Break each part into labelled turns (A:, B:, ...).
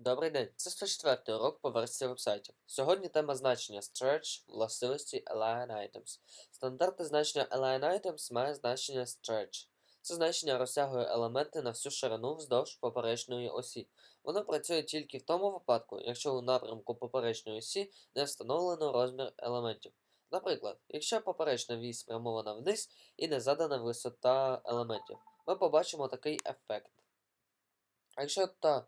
A: Добрий день, це 104 урок по версії вебсайтів. Сьогодні тема значення stretch, властивості align items. Стандартне значення align items має значення stretch. Це значення розтягує елементи на всю ширину вздовж поперечної осі. Воно працює тільки в тому випадку, якщо у напрямку поперечної осі не встановлено розмір елементів. Наприклад, якщо поперечна вісь спрямована вниз і не задана висота елементів, ми побачимо такий ефект. Якщо та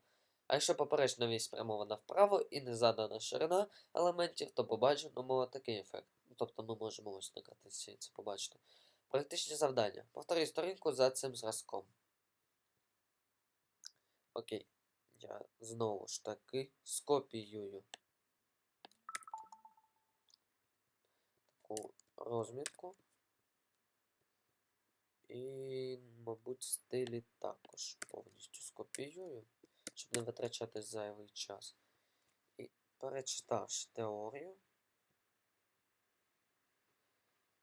A: а якщо поперечна вісь спрямована вправо і не задана ширина елементів, то побачимо такий ефект. Ну, Тобто ми можемо ось на картинці це побачити. Практичні завдання. Повторюй сторінку за цим зразком. Окей. Я знову ж таки скопіюю таку розмітку. І, мабуть, стилі також повністю скопіюю щоб не витрачати зайвий час. І перечитавши теорію,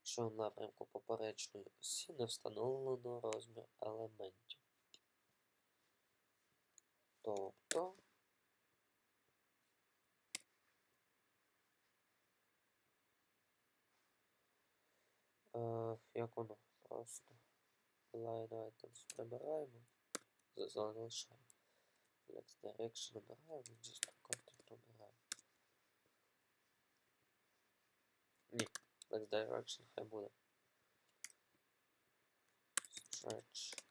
A: що в напрямку поперечної осі не встановлено розмір елементів. Тобто е, як воно просто line items прибираємо, залишаємо. Flex Direction обираємо, Just Content обираємо. Ні, Flex Direction хай буде. Stretch.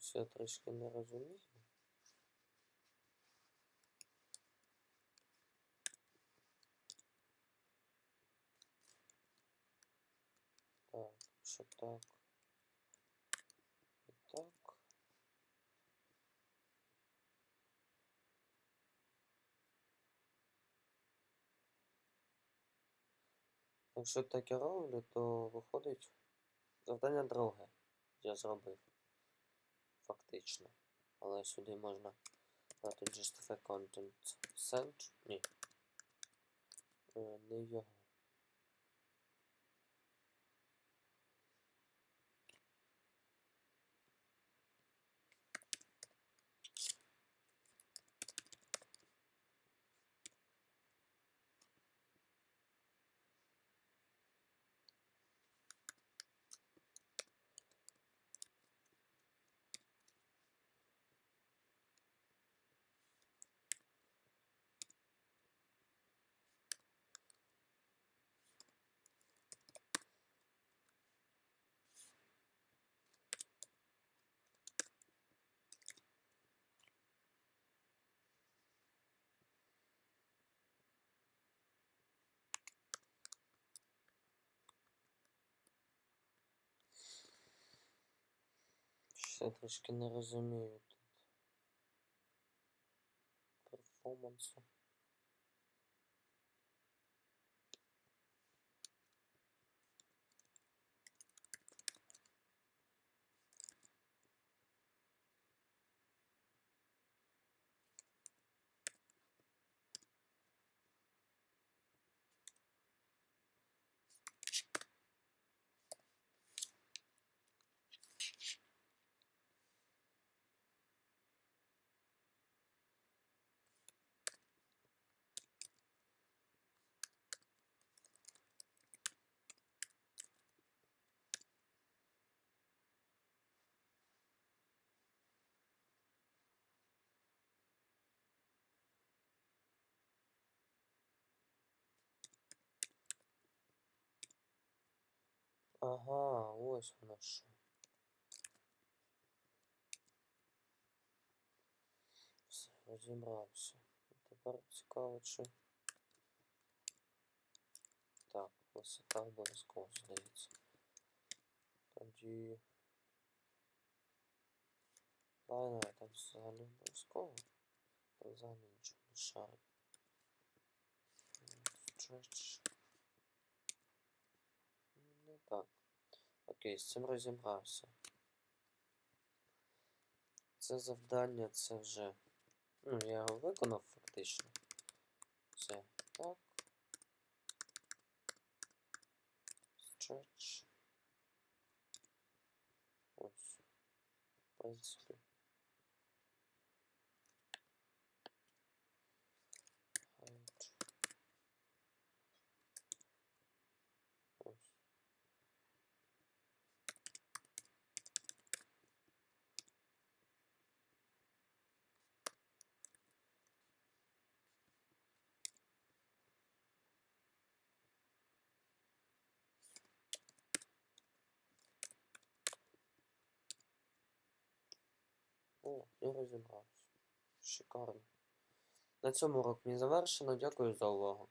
A: Щось я трішки не розумію. Так, що так. І так. Якщо так я роблю, то виходить завдання друге. Я зробив. Фактично. Але сюди можна дати justify content send. Ні. Е, Не його. Я трішки не розумію тут. Перформансу. Ага, ось воно що. Все, розібрався. Тепер цікаво, чи. Так, висота обов'язково здається. Тоді. Ладно, там взагалі обов'язково. Та Взагалі нічого не шарить. Stretch. Ну так. Окей, з цим розібрався. Це завдання, це вже Ну, я його виконав фактично. Все. Так. Stretch. Ось. В принципі. О, я розібрався. Шикарно. На цьому урок мій завершено. Дякую за увагу.